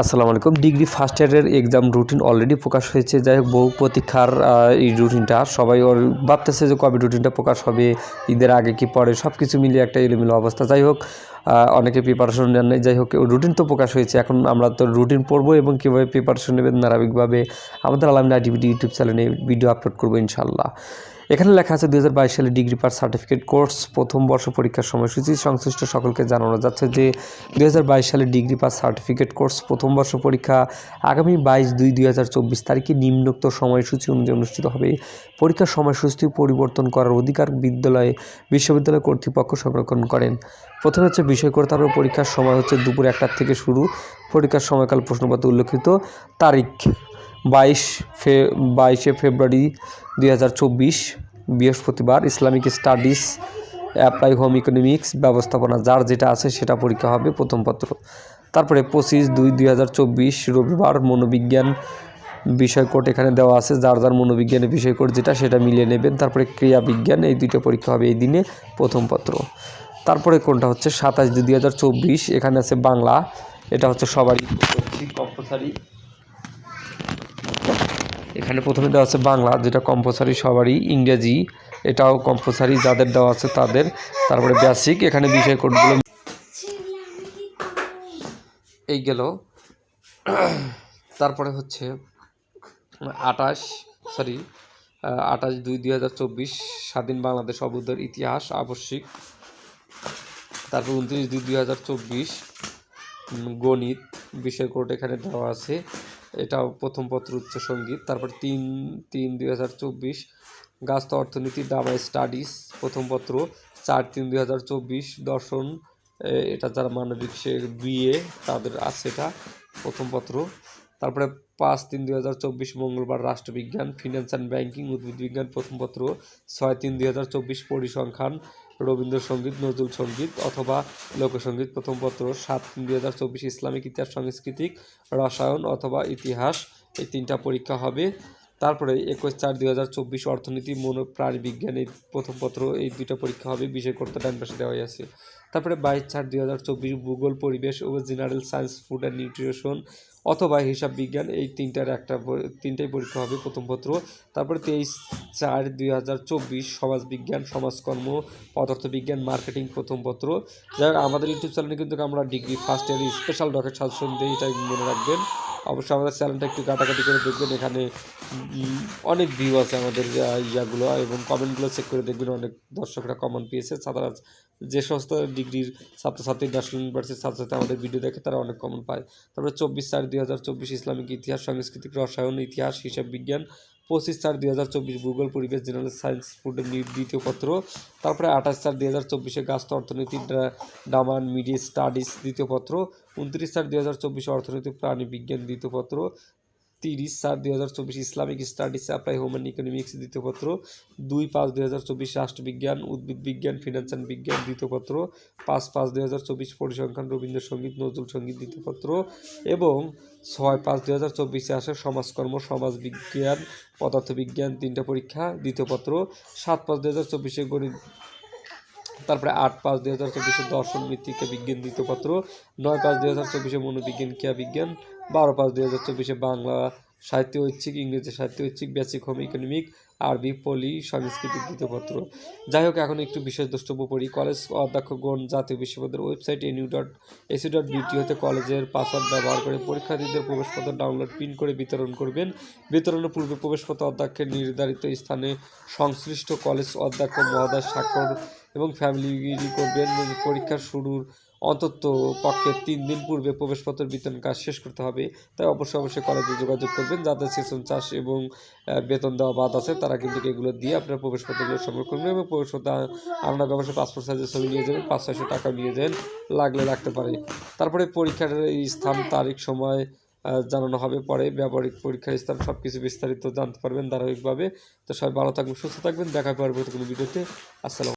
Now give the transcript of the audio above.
আসসালামু আলাইকুম। Degree first ইয়ারের এক্সাম রুটিন অলরেডি প্রকাশ হয়েছে। যাই হোক, বহু প্রতীক্ষার এই রুটিনটা সবাই ওর ভাবতেছে যে কবে রুটিনটা প্রকাশ হবে, ঈদের আগে কি পরে সব কিছু মিলিয়ে একটা এলোমেলো অবস্থা। যাই হোক অনেকে প্রিপারেশন নেন। যাই হোক রুটিন তো প্রকাশ হয়েছে। এখন আমরা তো রুটিন পড়ব এবং কীভাবে প্রিপারেশন নেবেন ধারাবাহিকভাবে। আমাদের আলামিন আইটিভিটি ইউটিউব চ্যানেলে ভিডিও আপলোড করব ইনশাল্লাহ এখানে লেখা আছে দু হাজার বাইশ সালে ডিগ্রি পাস সার্টিফিকেট কোর্স, প্রথম বর্ষ পরীক্ষার সময়সূচি। সংশ্লিষ্ট সকলকে জানানো যাচ্ছে যে বাইশ সালে ডিগ্রি পাস সার্টিফিকেট কোর্স, প্রথম বর্ষ পরীক্ষা আগামী বাইশ দুই দুই তারিখে নিম্নোক্ত সময়সূচি অনুযায়ী অনুষ্ঠিত হবে। পরীক্ষার সময়সূচি পরিবর্তন করার অধিকার বিদ্যালয়ে বিশ্ববিদ্যালয় কর্তৃপক্ষ সংরক্ষণ করেন। প্রথমে হচ্ছে বিষয় করে তারপর পরীক্ষার সময় হচ্ছে দুপুর একটার থেকে শুরু। পরীক্ষার সময়কাল প্রশ্নপত্র উল্লেখিত তারিখ। বাইশ ফে, বাইশে ফেব্রুয়ারি দুই হাজার চব্বিশ, বৃহস্পতিবার Islamic studies, apply home economics ব্যবস্থাপনা যার যেটা আছে সেটা পরীক্ষা হবে প্রথম পত্র। তারপরে পঁচিশ দুই দুই হাজার চব্বিশ, রবিবার মনোবিজ্ঞান বিষয় কোড এখানে দেওয়া আছে। যার যার মনোবিজ্ঞানের বিষয় কোড যেটা সেটা মিলিয়ে নেবেন। তারপরে ক্রিয়া বিজ্ঞান এই দুইটা পরীক্ষা হবে এই দিনে প্রথম পত্র। তারপরে কোনটা হচ্ছে? সাতাশ দুই হাজার চব্বিশ, এখানে আছে বাংলা। এটা হচ্ছে সবারই কম্পালসারি এখানে প্রথমে দেওয়া আছে বাংলা, যেটা কম্পালসারি সবারই, ইংরেজি, এটাও কম্পালসারি যাদের দেওয়া আছে তাদের। তারপরে বেসিক এখানে বিষয় কোডগুলো এই গেল। তারপরে হচ্ছে আটাশ সরি আটাশ দুই দুই হাজার চব্বিশ, স্বাধীন বাংলাদেশ অবুদ্ধের ইতিহাস, আবশ্যিক। তারপর উনত্রিশ দুই দুই হাজার চব্বিশ গণিত, বিষয় কোড এখানে দেওয়া আছে। এটাও প্রথম পত্র উচ্চ সংগীত। তারপর তিন তিন দুই হাজার চব্বিশ, গাছ অর্থনীতি দাবা স্টাডিজ প্রথম পত্র। চার তিন দুই হাজার চব্বিশ, দর্শন এটা যারা মানবিক সে বিএ তাদের আছে এটা, প্রথম পত্র। তারপরে পাঁচ তিন দুই হাজার চব্বিশ, মঙ্গলবার রাষ্ট্রবিজ্ঞান ফিনান্স অ্যান্ড ব্যাংকিং উদ্ভিদ বিজ্ঞান, প্রথম পত্র। ছয় তিন দুই হাজার চব্বিশ, পরিসংখ্যান রবীন্দ্রসঙ্গীত নজরুল সংগীত অথবা লোকসঙ্গীত প্রথম পত্র, সাত তিন দুই হাজার চব্বিশ ইসলামিক ইতিহাস সাংস্কৃতিক রসায়ন অথবা ইতিহাস। এই তিনটা পরীক্ষা হবে। তারপরে একুশ চার দুই হাজার চব্বিশ অর্থনীতি মনো প্রাণী বিজ্ঞান, এই প্রথম পত্র, এই দুইটা পরীক্ষা হবে। বিষয় করতে ডান পাশে দেওয়াই আছে। তারপরে বাইশ চার দুই হাজার চব্বিশ ভূগোল, পরিবেশ ও general science food and nutrition অথবা হিসাব বিজ্ঞান এই তিনটার একটা তিনটাই পরীক্ষা হবে প্রথম পত্র। তারপরে তেইশ চার দুই হাজার চব্বিশ সমাজ বিজ্ঞান, সমাজকর্ম পদার্থবিজ্ঞান মার্কেটিং প্রথম পত্র। যাই আমাদের ইউটিউব চ্যানেলে কিন্তু আমরা ডিগ্রি ফার্স্ট ইয়ারে স্পেশাল ডকেট সাজেশন দিই এটা মনে রাখবেন। অবশ্যই আমাদের চ্যানেলটা একটু কাটাকাটি করে দেখবেন। এখানে অনেক ভিউ আছে আমাদের ইয়াগুলো, এবং কমেন্টগুলো চেক করে দেখবেন। অনেক দর্শকরা কমেন্ট পেয়েছে। তারা যে সমস্ত ডিগ্রির ছাত্রছাত্রী ন্যাশনাল ইউনিভার্সিটির ছাত্রছাত্রী আমাদের ভিডিও দেখে, তারা অনেক কমেন্ট পায়। তারপরে চব্বিশ চার দুই হাজার ইসলামিক ইতিহাস, সাংস্কৃতিক রসায়ন, ইতিহাস, হিসাব বিজ্ঞান পঁচিশ চার দুই হাজার চব্বিশ ভূগোল, পরিবেশ জেনারেল সায়েন্স ফুডের দ্বিতীয় পত্র। তারপরে আঠাশ চার দুই হাজার চব্বিশে গাছ, অর্থনীতি ডামান, মিডিয়া, স্টাডিজ, দ্বিতীয় পত্র। উনত্রিশ চার দুই হাজার চব্বিশে অর্থনীতি প্রাণী বিজ্ঞান, দ্বিতীয় পত্র। তিরিশ চার দুই হাজার চব্বিশ Islamic studies apply home economics দ্বিতীয় পত্র দুই পাঁচ দুই হাজার চব্বিশ রাষ্ট্রবিজ্ঞান, উদ্ভিদ বিজ্ঞান ফিনান্স অ্যান্ড বিজ্ঞান দ্বিতীয় পত্র পাঁচ পাঁচ দুই হাজার চব্বিশ পরিসংখ্যান, রবীন্দ্রসঙ্গীত, নজরুল সংগীত দ্বিতীয় পত্র এবং ছয় পাঁচ দুই হাজার চব্বিশে আসে সমাজকর্ম সমাজ বিজ্ঞান পদার্থবিজ্ঞান তিনটা পরীক্ষা দ্বিতীয় পত্র সাত পাঁচ দুই হাজার চব্বিশে গণিত তারপরে আট পাঁচ দুই হাজার চব্বিশে দর্শন মৃত্তিকা বিজ্ঞান দ্বিতীয় পত্র, নয় পাঁচ দুই হাজার চব্বিশে মনোবিজ্ঞান, ক্রিয়া বিজ্ঞান, বারো পাঁচ দুই হাজার চব্বিশে বাংলা সাহিত্য ঐচ্ছিক ইংরেজি সাহিত্য ঐচ্ছিক বেসিক হোম ইকোনমিক আরবি, পলি সাংস্কৃতিক দ্বিতীয় পত্র যাই হোক, এখন একটু বিশেষ দ্রষ্টব্য পড়ি। কলেজ অধ্যক্ষগণ জাতীয় বিশ্ববিদ্যালয়ের website NU dot AC dot BD হতে কলেজের পাসওয়ার্ড ব্যবহার করে পরীক্ষার্থীদের প্রবেশপত্র ডাউনলোড, প্রিন্ট করে বিতরণ করবেন। বিতরণের পূর্বে প্রবেশপত্র অধ্যক্ষের নির্ধারিত স্থানে সংশ্লিষ্ট কলেজ অধ্যক্ষ, মহোদয়, স্বাক্ষর এবং ফ্যামিলি করবেন। পরীক্ষা শুরুর অন্তত পক্ষে তিন দিন পূর্বে প্রবেশপত্র বিতরণ কাজ শেষ করতে হবে। তাই অবশ্যই অবশ্যই কলেজে যোগাযোগ করবেন। যাদের সেশন চাষ এবং বেতন দেওয়া বাদ আছে, তারা কিন্তু এগুলো দিয়ে আপনার প্রবেশপত্রগুলো সংগ্রহ করবেন এবং প্রবেশপত্র আলাদা ব্যবসায় পাসপোর্ট সাইজের ছবি নিয়ে যাবেন, পাঁচ ছয়শো টাকা নিয়ে যাবেন, লাগলে রাখতে পারে। তারপরে পরীক্ষার স্থান, তারিখ, সময় জানানো হবে। পরে ব্যবহারিক পরীক্ষার স্থান সব কিছু বিস্তারিত জানতে পারবেন ধারাবাহিকভাবে। তো সবাই ভালো থাকবেন, সুস্থ থাকবেন। দেখা পরবর্তী কোনো ভিডিওতে। আসসালাম